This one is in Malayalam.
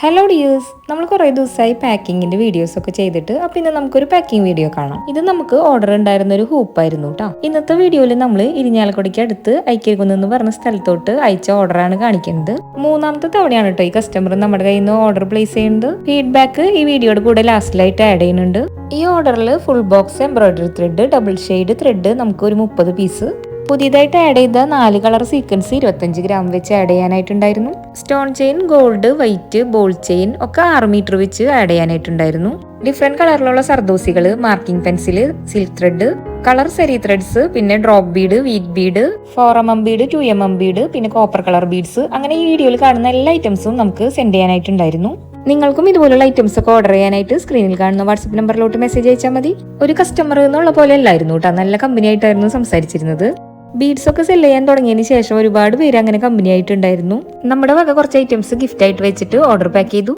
ഹലോ ഡിയേഴ്സ് നമ്മൾ കുറേ ദിവസമായി പാക്കിങ്ങിന്റെ വീഡിയോസ് ഒക്കെ ചെയ്തിട്ട് അപ്പൊ ഇന്ന് നമുക്കൊരു പാക്കിംഗ് വീഡിയോ കാണാം. ഇത് നമുക്ക് ഓർഡർ ഉണ്ടായിരുന്ന ഒരു ഹൂപ്പായിരുന്നു കേട്ടോ ഇന്നത്തെ വീഡിയോയിൽ നമ്മൾ ഇരിഞ്ഞാലക്കുടിക്ക് അടുത്ത് ഐക്യകുന്ന് എന്ന് പറഞ്ഞ സ്ഥലത്തോട്ട് അയച്ച ഓർഡറാണ് കാണിക്കുന്നത്. മൂന്നാമത്തെ തവണയാണ് കേട്ടോ ഈ കസ്റ്റമർ നമ്മുടെ കയ്യിൽ നിന്ന് ഓർഡർ പ്ലേസ് ചെയ്യുന്നത്. ഫീഡ്ബാക്ക് ഈ വീഡിയോയുടെ കൂടെ ലാസ്റ്റിലായിട്ട് ആഡ് ചെയ്യുന്നുണ്ട്. ഈ ഓർഡറിൽ full box embroidery thread double shade thread നമുക്ക് ഒരു മുപ്പത് പീസ് പുതിയതായിട്ട് ആഡ് ചെയ്ത നാല് കളർ സീക്വൻസ് ഇരുപത്തഞ്ച് ഗ്രാം വെച്ച് add ചെയ്യാനായിട്ടുണ്ടായിരുന്നു. Stone chain gold white ball chain ഒക്കെ ആറ് മീറ്റർ വെച്ച് ആഡ് ചെയ്യാനായിട്ടുണ്ടായിരുന്നു. ഡിഫറെന്റ് കളറിലുള്ള സർദോസികൾ marking pencil silk thread colour സെരി ത്രെഡ്സ് പിന്നെ drop bead wheat bead four M M bead two M M bead പിന്നെ കോപ്പർ കളർ ബീഡ്സ് അങ്ങനെ ഈ വീഡിയോയിൽ കാണുന്ന എല്ലാ ഐറ്റംസും നമുക്ക് സെൻഡ് ചെയ്യാനായിട്ടുണ്ടായിരുന്നു. നിങ്ങൾക്കും ഇതുപോലുള്ള ഐറ്റംസ് ഒക്കെ ഓർഡർ ചെയ്യാനായിട്ട് സ്ക്രീനിൽ കാണുന്ന വാട്സപ്പ് നമ്പറിലോട്ട് മെസ്സേജ് അയച്ചാൽ മതി. ഒരു കസ്റ്റമർ എന്നുള്ള പോലെ അല്ലായിരുന്നു കേട്ടോ നല്ല കമ്പനി ആയിട്ടായിരുന്നു സംസാരിച്ചിരുന്നത്. ബീഡ്സ് ഒക്കെ സെൽ ചെയ്യാൻ തുടങ്ങിയതിന് ശേഷം ഒരുപാട് പേര് അങ്ങനെ കമ്പനി ആയിട്ടുണ്ടായിരുന്നു. നമ്മുടെ വക കുറച്ച് ഐറ്റംസ് ഗിഫ്റ്റ് ആയിട്ട് വെച്ചിട്ട് ഓർഡർ പാക്ക് ചെയ്തു.